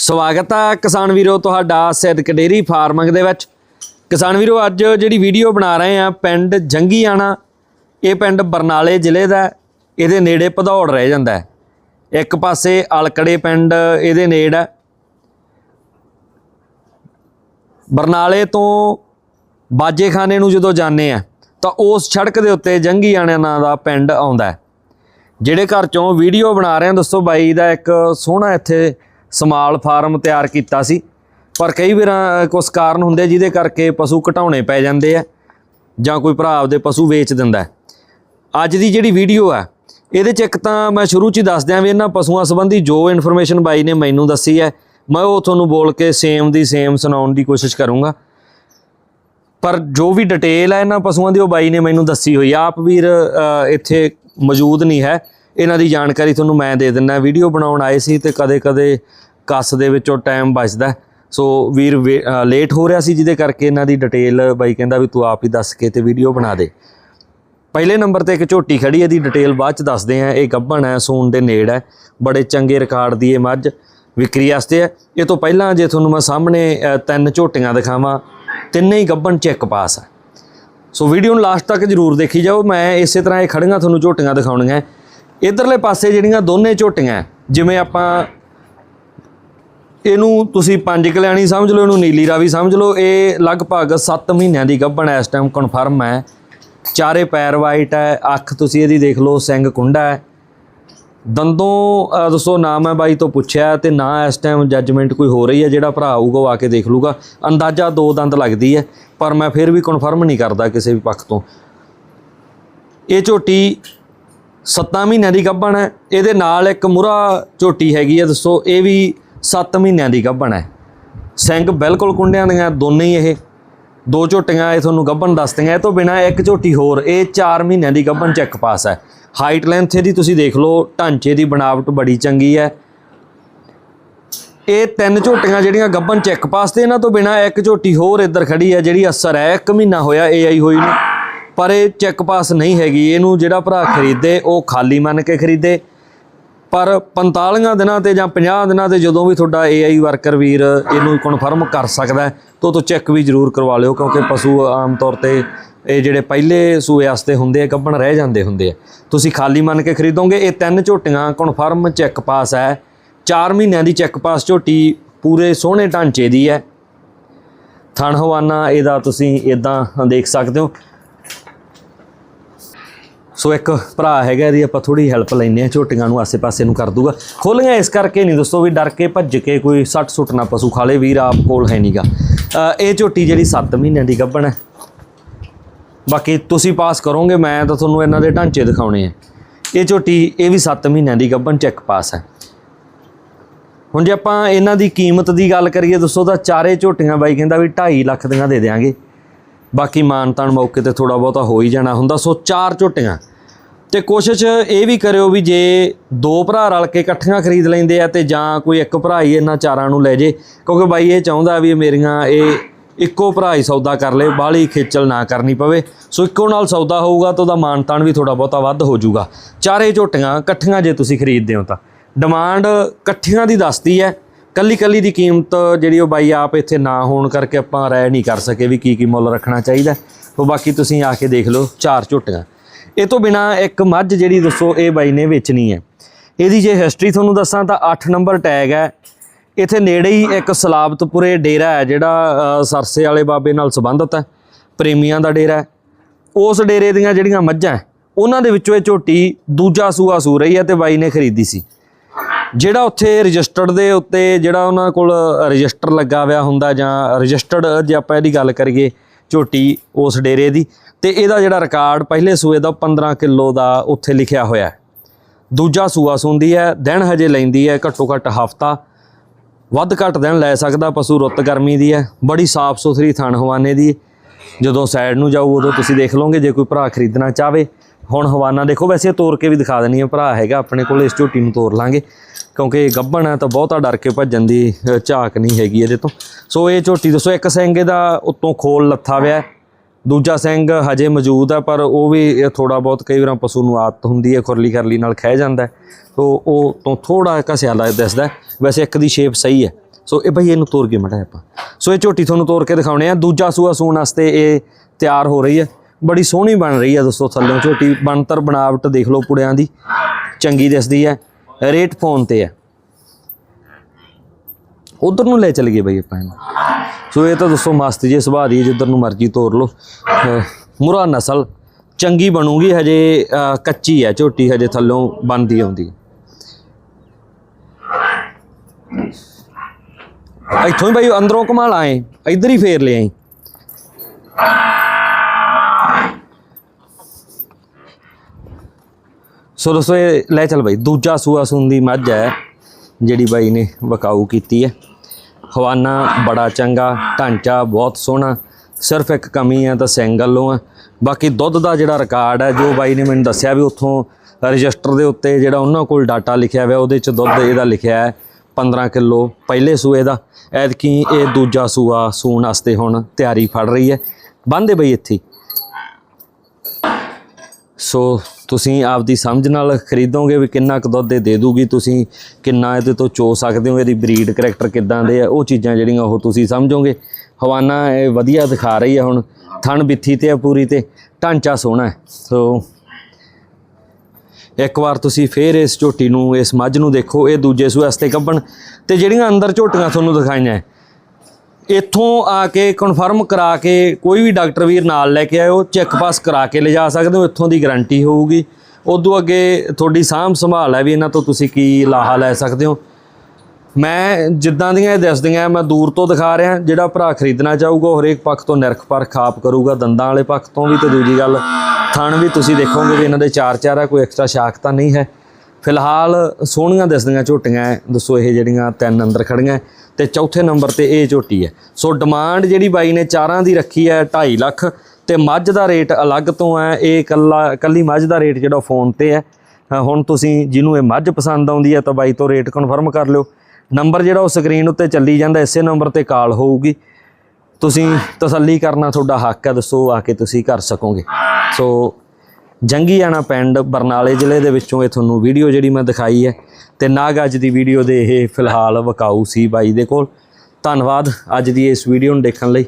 ਸਵਾਗਤ ਹੈ ਕਿਸਾਨ ਵੀਰੋ ਤੁਹਾਡਾ ਸਿੱਧਕ ਡੇਰੀ ਫਾਰਮਿੰਗ ਦੇ ਵਿੱਚ। ਕਿਸਾਨ ਵੀਰੋ, ਅੱਜ ਜਿਹੜੀ ਵੀਡੀਓ ਬਣਾ ਰਹੇ ਆ, ਪਿੰਡ ਜੰਗੀਆਣਾ, ਇਹ ਪਿੰਡ ਬਰਨਾਲੇ ਜ਼ਿਲ੍ਹੇ ਦਾ ਇਹਦੇ ਨੇੜੇ ਭਦੌੜ ਰਹਿ ਜਾਂਦਾ ਹੈ। ਇੱਕ ਪਾਸੇ ਅਲਕੜੇ ਪਿੰਡ ਇਹਦੇ ਨੇੜ ਹੈ। ਬਰਨਾਲੇ ਤੋਂ ਬਾਜੇਖਾਨੇ ਨੂੰ ਜਦੋਂ ਜਾਂਦੇ ਆ, ਤਾਂ ਉਸ ਸੜਕ ਦੇ ਉੱਤੇ ਜੰਗੀਆਣਾ ਨਾਂ ਦਾ ਪਿੰਡ ਆਉਂਦਾ ਜਿਹੜੇ ਘਰ ਚੋਂ ਵੀਡੀਓ ਬਣਾ ਰਹੇ ਹਾਂ ਦੱਸੋ ਬਾਈ ਦਾ ਇੱਕ ਸੋਹਣਾ ਇੱਥੇ ਸਮਾਲ ਫਾਰਮ ਤਿਆਰ ਕੀਤਾ ਸੀ। ਪਰ ਕਈ ਵਾਰ ਕੁਝ ਕਾਰਨ ਹੁੰਦੇ ਜਿਹਦੇ ਕਰਕੇ ਪਸ਼ੂ ਘਟਾਉਣੇ ਪੈ ਜਾਂਦੇ ਆ ਜਾਂ ਕੋਈ ਭਰਾ ਆਪਦੇ ਪਸ਼ੂ ਵੇਚ ਦਿੰਦਾ ਅੱਜ ਦੀ ਜਿਹੜੀ ਵੀਡੀਓ ਆ, ਇਹਦੇ ਚ ਇੱਕ ਤਾਂ ਮੈਂ ਸ਼ੁਰੂ ਚ ਹੀ ਦੱਸ ਦਿਆਂ ਵੀ ਇਹਨਾਂ ਪਸ਼ੂਆਂ ਸੰਬੰਧੀ ਜੋ ਇਨਫੋਰਮੇਸ਼ਨ ਬਾਈ ਨੇ ਮੈਨੂੰ ਦੱਸੀ ਹੈ, ਮੈਂ ਉਹ ਤੁਹਾਨੂੰ ਬੋਲ ਕੇ ਸੇਮ ਦੀ ਸੇਮ ਸੁਣਾਉਣ ਦੀ ਕੋਸ਼ਿਸ਼ ਕਰੂੰਗਾ। ਪਰ ਜੋ ਵੀ ਡਿਟੇਲ ਹੈ ਇਹਨਾਂ ਪਸ਼ੂਆਂ ਦੀ ਉਹ ਬਾਈ ਨੇ ਮੈਨੂੰ ਦੱਸੀ ਹੋਈ ਆਪ ਵੀਰ ਇੱਥੇ ਮੌਜੂਦ ਨਹੀਂ ਹੈ। ਇਹਨਾਂ ਦੀ ਜਾਣਕਾਰੀ ਤੁਹਾਨੂੰ ਮੈਂ ਦੇ ਦਿੰਦਾ। ਵੀਡੀਓ ਬਣਾਉਣ ਆਏ ਸੀ ਤੇ ਕਦੇ-ਕਦੇ ਕੱਸ ਦੇ ਵਿੱਚੋਂ ਟਾਈਮ ਬਚਦਾ ਸੋ ਵੀਰ ਵੇ- ਲੇਟ ਹੋ ਰਿਹਾ ਸੀ, ਜਿਹਦੇ ਕਰਕੇ ਇਹਨਾਂ ਦੀ ਡਿਟੇਲ ਬਾਈ ਕਹਿੰਦਾ ਵੀ ਤੂੰ ਆਪ ਹੀ ਦੱਸ ਕੇ ਤੇ ਵੀਡੀਓ ਬਣਾ ਦੇ। ਪਹਿਲੇ ਨੰਬਰ ਤੇ ਇੱਕ ਝੋਟੀ ਖੜੀ ਇਹਦੀ ਡਿਟੇਲ ਬਾਅਦ ਚ ਦੱਸਦੇ ਆ ਇਹ ਗੱਭਣ ਹੈ ਸੂਨ ਦੇ ਨੇੜ ਹੈ। ਬੜੇ ਚੰਗੇ ਰਿਕਾਰਡ ਦੀ ਇਹ ਮੱਝ ਵਿਕਰੀ ਵਾਸਤੇ ਹੈ। ਇਹ ਤੋਂ ਪਹਿਲਾਂ ਜੇ ਤੁਹਾਨੂੰ ਮੈਂ ਸਾਹਮਣੇ ਤਿੰਨ ਝੋਟੀਆਂ ਦਿਖਾਵਾਂ, ਤਿੰਨੇ ਹੀ ਗੱਭਣ ਚੈੱਕ ਪਾਸ ਹੈ। ਸੋ ਵੀਡੀਓ ਨੂੰ ਲਾਸਟ ਤੱਕ ਜਰੂਰ ਦੇਖੀ ਜਾਓ। ਮੈਂ ਇਸੇ ਤਰ੍ਹਾਂ ਇਹ ਖੜੀਆਂ ਤੁਹਾਨੂੰ ਝੋਟੀਆਂ ਦਿਖਾਉਣੀਆਂ ਇਧਰਲੇ ਪਾਸੇ ਜਿਹੜੀਆਂ ਦੋਨੇ ਝੋਟੀਆਂ ਜਿਵੇਂ ਆਪਾਂ ਇਹਨੂੰ ਤੁਸੀਂ ਪੰਜ ਕਲਿਆਣੀ ਸਮਝ ਲਓ, ਇਹਨੂੰ ਨੀਲੀ ਰਾਵੀ ਸਮਝ ਲਓ, ਇਹ ਲਗਭਗ 7 ਮਹੀਨਿਆਂ ਦੀ ਗੱਭਣ ਇਸ ਟਾਈਮ ਕਨਫਰਮ ਹੈ। ਚਾਰੇ ਪੈਰ ਵਾਈਟ ਹੈ, ਅੱਖ ਤੁਸੀਂ ਇਹਦੀ ਦੇਖ ਲਓ, ਸਿੰਘ ਕੁੰਡਾ ਹੈ। ਦੰਦੋਂ ਦੱਸੋ ਨਾਮ ਹੈ ਬਾਈ ਤੋਂ ਪੁੱਛਿਆ ਤੇ ਨਾ ਇਸ ਟਾਈਮ ਜੱਜਮੈਂਟ ਕੋਈ ਹੋ ਰਹੀ ਹੈ, ਜਿਹੜਾ ਭਰਾ ਆਊਗਾ ਉਹ ਆ ਕੇ ਦੇਖ ਲੂਗਾ। ਅੰਦਾਜ਼ਾ ਦੋ ਦੰਦ ਲੱਗਦੀ ਹੈ, ਪਰ ਮੈਂ ਫਿਰ ਵੀ ਕਨਫਰਮ ਨਹੀਂ ਕਰਦਾ ਕਿਸੇ ਵੀ ਪੱਖ ਤੋਂ। ਇਹ ਝੋਟੀ 7 ਮਹੀਨਿਆਂ ਦੀ ਗੱਭਣ ਹੈ। ਇਹਦੇ ਨਾਲ ਇੱਕ ਮੁਰਾ ਝੋਟੀ ਹੈਗੀ ਹੈ, ਦੱਸੋ, ਇਹ ਵੀ 7 ਮਹੀਨਿਆਂ ਦੀ ਗੱਭਣ ਹੈ। ਸਿੰਘ ਬਿਲਕੁਲ ਕੁੰਡਿਆਂ ਦੀਆਂ, ਦੋਨੇ ਹੀ ਇਹ। ਦੋ ਝੋਟੀਆਂ ਇਹ ਤੁਹਾਨੂੰ ਗੱਭਣ ਦੱਸਦੀਆਂ। ਇਹ ਤੋਂ ਬਿਨਾ ਇੱਕ ਝੋਟੀ ਹੋਰ, ਇਹ 4 ਮਹੀਨਿਆਂ ਦੀ ਗੱਭਣ ਚੈੱਕ ਪਾਸ ਹੈ। ਹਾਈਟ ਲੈਂਥ ਇਹਦੀ ਤੁਸੀਂ ਦੇਖ ਲਓ, ਢਾਂਚੇ ਦੀ ਬਣਾਵਟ ਬੜੀ ਚੰਗੀ ਹੈ। ਇਹ ਤਿੰਨ ਝੋਟੀਆਂ ਜਿਹੜੀਆਂ ਗੱਭਣ ਚੈੱਕ ਪਾਸ ਤੇ, ਇਹਨਾਂ ਤੋਂ ਬਿਨਾ ਇੱਕ ਝੋਟੀ ਹੋਰ ਇੱਧਰ ਖੜੀ ਹੈ, ਜਿਹੜੀ ਅਸਰ ਹੈ। ਇੱਕ ਮਹੀਨਾ ਹੋਇਆ ਏਆਈ ਹੋਈ ਨੂੰ। ਪਰ ਇਹ ਚੈੱਕ ਪਾਸ ਨਹੀਂ ਹੈਗੀ। ਇਹਨੂੰ ਜਿਹੜਾ ਭਰਾ ਖਰੀਦੇ, ਉਹ ਖਾਲੀ ਮੰਨ ਕੇ ਖਰੀਦੇ। ਪਰ 45 ਦਿਨਾਂ ਤੇ ਜਾਂ 50 ਦਿਨਾਂ ਤੇ ਜਦੋਂ ਵੀ ਤੁਹਾਡਾ AI ਵਰਕਰ ਵੀਰ ਇਹਨੂੰ ਕਨਫਰਮ ਕਰ ਸਕਦਾ ਤਾਂ ਉਹ ਤੋਂ ਚੈੱਕ ਵੀ ਜ਼ਰੂਰ ਕਰਵਾ ਲਿਓ, ਕਿਉਂਕਿ ਪਸ਼ੂ ਆਮ ਤੌਰ ਤੇ ਇਹ ਜਿਹੜੇ ਪਹਿਲੇ ਸੂਏ ਵਾਸਤੇ ਹੁੰਦੇ ਆ, ਗੱਭਣ ਰਹਿ ਜਾਂਦੇ ਹੁੰਦੇ ਆ। ਤੁਸੀਂ ਖਾਲੀ ਮੰਨ ਕੇ ਖਰੀਦੋਗੇ, ਇਹ ਤਿੰਨ ਝੋਟੀਆਂ ਕਨਫਰਮ ਚੈੱਕ ਪਾਸ ਹੈ। 4 ਮਹੀਨਿਆਂ ਦੀ ਚੈੱਕ ਪਾਸ ਝੋਟੀ ਪੂਰੇ ਸੋਹਣੇ ਢਾਂਚੇ ਦੀ ਹੈ। ਥਣ ਹਵਾਨਾ, ਇਹਦਾ ਤੁਸੀਂ ਇਦਾਂ ਦੇਖ ਸਕਦੇ ਹੋ। ਸੋ ਇੱਕ ਭਰਾ ਹੈਗਾ ਇਹਦੀ ਆਪਾਂ ਥੋੜੀ ਹੈਲਪ ਲੈਨੇ ਆ ਝੋਟੀਆਂ ਨੂੰ ਆਸੇ-ਪਾਸੇ ਨੂੰ ਕਰ ਦੂਗਾ। ਖੋਲੀਆਂ ਇਸ ਕਰਕੇ ਨਹੀਂ ਦੋਸਤੋ ਵੀ ਡਰ ਕੇ ਭੱਜ ਕੇ ਕੋਈ ਸੱਟ ਸੁੱਟ ਨਾ ਪਸ਼ੂ ਖਾਲੇ ਵੀਰ ਆਪ ਕੋਲ ਹੈ ਨਹੀਂਗਾ ਇਹ ਝੋਟੀ ਜਿਹੜੀ 7 ਮਹੀਨਿਆਂ ਦੀ ਗੱਭਣ ਹੈ। ਬਾਕੀ ਤੁਸੀਂ ਪਾਸ ਕਰੋਗੇ, ਮੈਂ ਤਾਂ ਤੁਹਾਨੂੰ ਇਹਨਾਂ ਦੇ ਢਾਂਚੇ ਦਿਖਾਉਣੇ ਆ। ਇਹ ਝੋਟੀ, ਇਹ ਵੀ 7 ਮਹੀਨਿਆਂ ਦੀ ਗੱਭਣ ਚੈੱਕ ਪਾਸ ਹੈ। ਹੁਣ ਜੇ ਆਪਾਂ ਇਹਨਾਂ ਦੀ ਕੀਮਤ ਦੀ ਗੱਲ ਕਰੀਏ ਦੋਸਤੋ, ਤਾਂ ਚਾਰੇ ਝੋਟੀਆਂ ਬਾਈ ਕਹਿੰਦਾ ਵੀ 2.5 ਲੱਖ ਦੀਆਂ ਦੇ ਦੇਾਂਗੇ ਬਾਕੀ ਮਾਨਤਾਨ ਮੌਕੇ ਤੇ ਥੋੜਾ ਬਹੁਤਾ ਹੋ ਹੀ ਜਾਣਾ ਹੁੰਦਾ। ਸੋ ਚਾਰ ਝੋਟੀਆਂ ਤੇ ਕੋਸ਼ਿਸ਼ ਇਹ ਵੀ ਕਰਿਓ ਵੀ ਜੇ ਦੋ ਭਰਾ ਰਲ ਕੇ ਇਕੱਠੀਆਂ ਖਰੀਦ ਲੈਂਦੇ ਆ ਤੇ ਜਾਂ ਕੋਈ ਇੱਕ ਭਰਾ ਹੀ ਇਹਨਾਂ ਚਾਰਾਂ ਨੂੰ ਲੈ ਜੇ, ਕਿਉਂਕਿ ਬਾਈ ਇਹ ਚਾਹੁੰਦਾ ਵੀ ਮੇਰੀਆਂ ਇਹ ਇੱਕੋ ਭਰਾ ਹੀ ਸੌਦਾ ਕਰ ਲੇ, ਬਾਹਲੀ ਖੇਚਲ ਨਾ ਕਰਨੀ ਪਵੇ। ਸੋ ਇੱਕੋ ਨਾਲ ਸੌਦਾ ਹੋਊਗਾ ਤਾਂ ਉਹਦਾ ਮਾਨਤਾਨ ਵੀ ਥੋੜਾ ਬਹੁਤਾ ਵੱਧ ਹੋ ਜਾਊਗਾ। ਚਾਰੇ ਝੋਟੀਆਂ ਇਕੱਠੀਆਂ ਜੇ ਤੁਸੀਂ ਖਰੀਦਦੇ ਹੋ ਤਾਂ। ਡਿਮਾਂਡ ਇਕੱਠੀਆਂ ਦੀ ਦੱਸਦੀ ਹੈ ਕੱਲੀ ਕੱਲੀ ਦੀ ਕੀਮਤ ਜਿਹੜੀ ਉਹ ਬਾਈ ਆਪ ਇੱਥੇ ਨਾ ਹੋਣ ਕਰਕੇ ਆਪਾਂ ਰਾਇ ਨਹੀਂ ਕਰ ਸਕੇ ਵੀ ਕੀ ਕੀ ਮੁੱਲ ਰੱਖਣਾ ਚਾਹੀਦਾ। ਉਹ ਬਾਕੀ ਤੁਸੀਂ ਆ ਕੇ ਦੇਖ ਲਓ ਚਾਰ ਝੋਟੀਆਂ। ਇਹ ਤੋਂ ਬਿਨਾ ਇੱਕ ਮੱਝ ਜਿਹੜੀ ਦੱਸੋ ਇਹ ਬਾਈ ਨੇ ਵੇਚਣੀ ਹੈ। ਇਹਦੀ ਜੇ ਹਿਸਟਰੀ ਤੁਹਾਨੂੰ ਦੱਸਾਂ ਤਾਂ 8 ਨੰਬਰ ਟੈਗ ਹੈ। ਇੱਥੇ ਨੇੜੇ ਹੀ ਇੱਕ ਸਲਾਬਤਪੁਰੇ ਡੇਰਾ ਹੈ ਜਿਹੜਾ ਸਰਸੇ ਵਾਲੇ ਬਾਬੇ ਨਾਲ ਸੰਬੰਧਿਤ ਹੈ। ਪ੍ਰੇਮੀਆਂ ਦਾ ਡੇਰਾ ਹੈ। ਉਸ ਡੇਰੇ ਦੀਆਂ ਜਿਹੜੀਆਂ ਮੱਝਾਂ ਉਹਨਾਂ ਦੇ ਵਿੱਚੋਂ ਇਹ ਝੋਟੀ ਦੂਜਾ ਸੂਆ ਸੂ ਰਹੀ ਹੈ ਤੇ ਬਾਈ ਨੇ ਖਰੀਦੀ ਸੀ। ਜਿਹੜਾ ਉੱਥੇ ਰਜਿਸਟਰਡ ਦੇ ਉੱਤੇ ਜਿਹੜਾ ਉਹਨਾਂ ਕੋਲ ਰਜਿਸਟਰ ਲੱਗਾ ਹੋਇਆ ਹੁੰਦਾ ਜਾਂ ਰਜਿਸਟਰਡ ਜੇ ਆਪਾਂ ਇਹਦੀ ਗੱਲ ਕਰੀਏ ਝੋਟੀ ਉਸ ਡੇਰੇ ਦੀ ਤੇ ਇਹਦਾ ਜਿਹੜਾ ਰਿਕਾਰਡ ਪਹਿਲੇ ਸੂਏ ਦਾ 15 ਕਿਲੋ ਦਾ ਉੱਥੇ ਲਿਖਿਆ ਹੋਇਆ ਹੈ। ਦੂਜਾ ਸੂਆ ਸੁੰਦੀ ਹੈ, ਦਿਨ ਹਜੇ ਲੈਂਦੀ ਹੈ, ਘੱਟੋ ਘੱਟ ਹਫਤਾ। ਵੱਧ ਘੱਟ ਦਿਨ ਲੈ ਸਕਦਾ, ਪਸ਼ੂ ਰੁੱਤ ਗਰਮੀ ਦੀ ਹੈ, ਬੜੀ ਸਾਫ਼ ਸੁਥਰੀ ਥਣ ਹਵਾਨੇ ਦੀ। ਜਦੋਂ ਸਾਈਡ ਨੂੰ ਜਾਊ, ਉਦੋਂ ਤੁਸੀਂ ਦੇਖ ਲਓਗੇ, ਜੇ ਕੋਈ ਭਰਾ ਖਰੀਦਣਾ ਚਾਹਵੇ ਹੁਣ ਹਵਾਨਾ ਦੇਖੋ, ਵੈਸੇ ਤੋਰ ਕੇ ਵੀ ਦਿਖਾ ਦੇਣੀ ਹੈ, ਭਰਾ ਹੈਗਾ, ਆਪਣੇ ਕੋਲ ਇਸ ਝੋਟੀ ਨੂੰ ਤੋਰ ਲਾਂਗੇ। ਕਿਉਂਕਿ ਗੱਭਣ ਹੈ ਤਾਂ ਬਹੁਤਾ ਡਰ ਕੇ ਭੱਜਣ ਦੀ ਝਾਕ ਨਹੀਂ ਹੈਗੀ ਇਹਦੇ ਤੋਂ। ਸੋ ਇਹ ਝੋਟੀ, ਦੱਸੋ, ਇੱਕ ਸਿੰਘ ਦਾ ਉੱਤੋਂ ਖੋਲ ਲੱਥਾ ਹੋਇਆ ਦੂਜਾ ਸਿੰਘ ਹਜੇ ਮੌਜੂਦ ਹੈ ਪਰ ਉਹ ਵੀ ਥੋੜਾ ਬਹੁਤ ਕਈ ਵਾਰ ਪਸ਼ੂ ਨੂੰ ਆਦਤ ਹੁੰਦੀ ਹੈ, ਖੁਰਲੀ ਕਰਲੀ ਨਾਲ ਖਹਿ ਜਾਂਦਾ ਸੋ ਉਹ ਤੋਂ ਥੋੜਾ ਘਸਿਆ ਲੱਗਦਾ ਦਿਸਦਾ ਵੈਸੇ ਇੱਕ ਦੀ ਸ਼ੇਪ ਸਹੀ ਹੈ। ਸੋ ਇਹ ਬਈ ਇਹਨੂੰ ਤੋੜ ਕੇ ਮੜਾ ਆਪਾਂ। ਸੋ ਇਹ ਝੋਟੀ ਤੁਹਾਨੂੰ ਤੋੜ ਕੇ ਦਿਖਾਉਣੇ ਆ। ਦੂਜਾ ਸੂਆ ਸੂਣ ਵਾਸਤੇ ਇਹ ਤਿਆਰ ਹੋ ਰਹੀ ਹੈ। ਬੜੀ ਸੋਹਣੀ ਬਣ ਰਹੀ ਹੈ ਦੋਸਤੋ ਥੱਲੋਂ ਝੋਟੀ। ਬਣਤਰ ਬਣਾਵਟ ਦੇਖ ਲਓ ਪੁੜਿਆਂ ਦੀ। ਚੰਗੀ ਦਿਸਦੀ ਹੈ। ਰੇਟ ਫੋਨ ਤੇ ਹੈ। ਉਧਰ ਨੂੰ ਲੈ ਚਲ ਗਏ ਬਈ ਆਪਾਂ ਇਹਨੂੰ। ਸੋ ਇਹ ਤਾਂ ਦੱਸੋ ਮਸਤ ਜੇ ਸੁਭਾਅ ਦੀ ਜਿੱਧਰ ਨੂੰ ਮਰਜ਼ੀ ਤੋਰ ਲਓ। ਅਹ ਮੁਰਾ ਨਸਲ ਚੰਗੀ ਬਣੂਗੀ, ਹਜੇ ਕੱਚੀ ਹੈ, ਝੋਟੀ ਹਜੇ ਥੱਲੋਂ ਬਣਦੀ ਆਉਂਦੀ ਇੱਥੋਂ ਹੀ ਬਾਈ, ਅੰਦਰੋਂ ਘੁਮਾ ਲਾਏ ਇੱਧਰ ਹੀ ਫੇਰ ਲਿਆਈ। ਸੋ ਦੋਸਤੋ ਇਹ ਲੈ ਚੱਲ ਬਾਈ, ਦੂਜਾ ਸੂਆ ਸੁੰਦੀ ਮੱਝ ਹੈ, ਜਿਹੜੀ ਬਾਈ ਨੇ ਵਕਾਊ ਕੀਤੀ ਹੈ। ਹਵਾਨਾ ਬੜਾ ਚੰਗਾ, ਢਾਂਚਾ ਬਹੁਤ ਸੋਹਣਾ, ਸਿਰਫ ਇੱਕ ਕਮੀ ਹੈ ਤਾਂ ਸਿੰਗਲੋਂ ਆ। ਬਾਕੀ ਦੁੱਧ ਦਾ ਜਿਹੜਾ ਰਿਕਾਰਡ ਹੈ, ਜੋ ਬਾਈ ਨੇ ਮੈਨੂੰ ਦੱਸਿਆ ਵੀ ਉੱਥੋਂ ਰਜਿਸਟਰ ਦੇ ਉੱਤੇ ਜਿਹੜਾ ਉਹਨਾਂ ਕੋਲ ਡਾਟਾ ਲਿਖਿਆ ਹੋਇਆ, ਉਹਦੇ 'ਚ ਦੁੱਧ ਇਹਦਾ ਲਿਖਿਆ ਹੈ 15 ਕਿਲੋ ਪਹਿਲੇ ਸੂਏ ਦਾ। ਐਤਕੀ ਇਹ ਦੂਜਾ ਸੂਆ ਸੂਣ ਵਾਸਤੇ ਹੁਣ ਤਿਆਰੀ ਫੜ ਰਹੀ ਹੈ। ਬੰਦੇ ਬਈ ਇੱਥੇ। ਸੋ ਤੁਸੀਂ ਆਪਦੀ ਸਮਝ ਨਾਲ ਖਰੀਦੋਗੇ ਵੀ ਕਿੰਨਾ ਕੁ ਦੁੱਧ ਇਹ ਦੇ ਦੂਗੀ, ਤੁਸੀਂ ਕਿੰਨਾ ਇਹਦੇ ਤੋਂ ਚੋ ਸਕਦੇ ਹੋ, ਇਹਦੀ ਬਰੀਡ ਕਰੈਕਟਰ ਕਿੱਦਾਂ ਦੇ ਆ, ਉਹ ਚੀਜ਼ਾਂ ਜਿਹੜੀਆਂ ਉਹ ਤੁਸੀਂ ਸਮਝੋਗੇ। ਹਵਾਨਾ ਇਹ ਵਧੀਆ ਦਿਖਾ ਰਹੀ ਹੈ ਹੁਣ, ਥਣ ਬਿੱਥੀ ਤੇ ਆ ਪੂਰੀ ਤੇ, ਢਾਂਚਾ ਸੋਹਣਾ ਹੈ। ਸੋ ਇੱਕ ਵਾਰ ਤੁਸੀਂ ਫੇਰ ਇਸ ਝੋਟੀ ਨੂੰ, ਇਸ ਮੱਝ ਨੂੰ ਦੇਖੋ, ਇਹ ਦੂਜੇ ਸੂਏ ਵਾਸਤੇ ਕੱਢਣ ਤੇ ਜਿਹੜੀਆਂ ਅੰਦਰ ਝੋਟੀਆਂ ਤੁਹਾਨੂੰ ਦਿਖਾਈਆਂ ਇੱਥੋਂ ਆ ਕੇ ਕਨਫਰਮ ਕਰਾ ਕੇ ਕੋਈ ਵੀ ਡਾਕਟਰ ਵੀਰ ਨਾਲ ਲੈ ਕੇ ਆਇਓ ਚੈੱਕ ਪਾਸ ਕਰਾ ਕੇ ਲਿਜਾ ਸਕਦੇ ਹੋ, ਇੱਥੋਂ ਦੀ ਗਾਰੰਟੀ ਹੋਊਗੀ। ਉਦੋਂ ਅੱਗੇ ਤੁਹਾਡੀ ਸਾਂਭ ਸੰਭਾਲ ਹੈ ਵੀ ਇਹਨਾਂ ਤੋਂ ਤੁਸੀਂ ਕੀ ਲਾਹਾ ਲੈ ਸਕਦੇ ਹੋ। ਮੈਂ ਜਿੱਦਾਂ ਦੀਆਂ ਇਹ ਦੱਸਦੀਆਂ, ਮੈਂ ਦੂਰ ਤੋਂ ਦਿਖਾ ਰਿਹਾ, ਜਿਹੜਾ ਭਰਾ ਖਰੀਦਣਾ ਚਾਹੂਗਾ, ਉਹ ਹਰੇਕ ਪੱਖ ਤੋਂ ਨਿਰਖ ਪਰਖ ਆਪ ਕਰੂਗਾ, ਦੰਦਾਂ ਵਾਲੇ ਪੱਖ ਤੋਂ ਵੀ ਤੇ ਦੂਜੀ ਗੱਲ, ਥਣ ਵੀ ਤੁਸੀਂ ਦੇਖੋਗੇ ਵੀ ਇਹਨਾਂ ਦੇ ਚਾਰ ਚਾਰ ਆ, ਕੋਈ ਐਕਸਟਰਾ ਸ਼ਾਖ ਤਾਂ ਨਹੀਂ ਹੈ। ਫਿਲਹਾਲ ਸੋਹਣੀਆਂ ਦਿਸਦੀਆਂ ਝੋਟੀਆਂ ਹੈ। ਦੱਸੋ ਇਹ ਜਿਹੜੀਆਂ ਤਿੰਨ ਅੰਦਰ ਖੜੀਆਂ ਤੇ ਚੌਥੇ ਨੰਬਰ ਤੇ ਇਹ ਝੋਟੀ ਹੈ। ਸੋ ਡਿਮਾਂਡ ਜਿਹੜੀ ਬਾਈ ਨੇ ਚਾਰਾਂ ਦੀ ਰੱਖੀ ਹੈ 2.5 ਲੱਖ ਤੇ ਮੱਝ ਦਾ ਰੇਟ ਅਲੱਗ ਤੋਂ ਹੈ। ਇਹ ਕੱਲਾ ਕੱਲੀ ਮੱਝ ਦਾ ਰੇਟ ਜਿਹੜਾ ਫੋਨ ਤੇ ਹੈ। ਹੁਣ ਤੁਸੀਂ ਜਿਹਨੂੰ ਇਹ ਮੱਝ ਪਸੰਦ ਆਉਂਦੀ ਹੈ ਤਾਂ ਬਾਈ ਤੋਂ ਰੇਟ ਕਨਫਰਮ ਕਰ ਲਿਓ। ਨੰਬਰ ਜਿਹੜਾ ਉਹ ਸਕਰੀਨ ਉੱਤੇ ਚੱਲੀ ਜਾਂਦਾ, ਇਸੇ ਨੰਬਰ ਤੇ ਕਾਲ ਹੋਊਗੀ। ਤੁਸੀਂ ਤਸੱਲੀ ਕਰਨਾ, ਤੁਹਾਡਾ ਹੱਕ ਹੈ, ਦੱਸੋ ਆ ਕੇ ਤੁਸੀਂ ਕਰ ਸਕੋਗੇ। ਸੋ ਜੰਗੀਆਣਾ ਪਿੰਡ ਬਰਨਾਲੇ ਜ਼ਿਲ੍ਹੇ ਦੇ ਵਿੱਚੋਂ ਇਹ ਤੁਹਾਨੂੰ ਵੀਡੀਓ ਜਿਹੜੀ ਮੈਂ ਦਿਖਾਈ ਹੈ ਤੇ ਨਾਗ ਅੱਜ ਦੀ ਵੀਡੀਓ ਦੇ ਇਹ ਫਿਲਹਾਲ ਵਕਾਊ ਸੀ ਬਾਈ ਦੇ ਕੋਲ। ਧੰਨਵਾਦ ਅੱਜ ਦੀ ਇਸ ਵੀਡੀਓ ਨੂੰ ਦੇਖਣ ਲਈ।